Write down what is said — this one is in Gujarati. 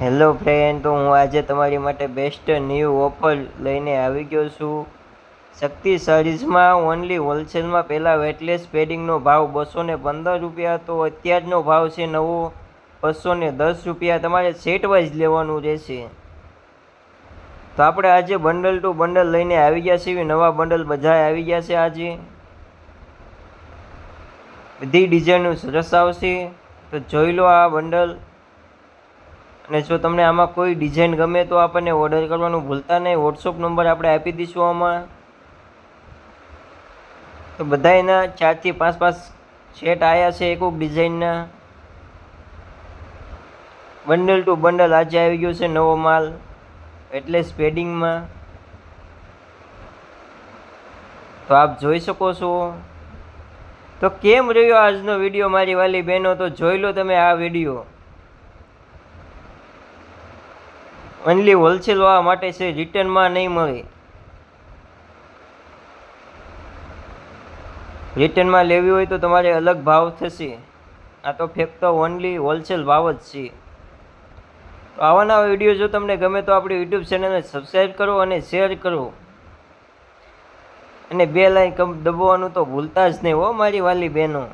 હેલો ફ્રેન્ડ તો હું આજે તમારી માટે બેસ્ટ ન્યૂ ઓફર લઈને આવી ગયો છું. શક્તિ સારીઝમાં ઓનલી હોલસેલમાં પહેલાં વેટલેસ પેડિંગનો ભાવ બસો ને પંદર રૂપિયા તો અત્યારનો ભાવ છે નવો બસો ને દસ રૂપિયા. તમારે સેટ વાઇઝ લેવાનું રહેશે. તો આપણે આજે બંડલ ટુ બંડલ લઈને આવી ગયા છીએ. નવા બંડલ બધા આવી ગયા છે આજે. બધી ડિઝાઇનનું સરસ આવશે. તો જોઈ લો આ બંડલ અને જો તમને આમાં કોઈ ડિઝાઇન ગમે તો આપણને ઓર્ડર કરવાનું ભૂલતા નહીં. વોટ્સઅપ નંબર આપણે આપી દઈશું આમાં. તો બધા એના ચારથી પાંચ પાંચ સેટ આવ્યા છે એક ડિઝાઇનના બંડલ ટુ બંડલ આજે આવી ગયો છે નવો માલ. એટલે સ્પેડિંગમાં તો આપ જોઈ શકો છો. તો કેમ રહ્યો આજનો વીડિયો મારી વાલી બહેનો? તો જોઈ લો તમે આ વીડિયો ઓનલી હોલસેલ વાળા માટે છે રિટર્નમાં નહીં મળે. રિટર્નમાં લેવી હોય તો તમારે અલગ ભાવ થશે. આ તો ફક્ત ઓનલી હોલસેલ ભાવ જ છે. તો આવાના વીડિયો જો તમને ગમે તો આપણી યુટ્યુબ ચેનલને સબસ્ક્રાઈબ કરો અને શેર કરો. અને બે લાઈન દબાવવાનું તો ભૂલતા જ નહીં હો, મારી વાલી બહેનો.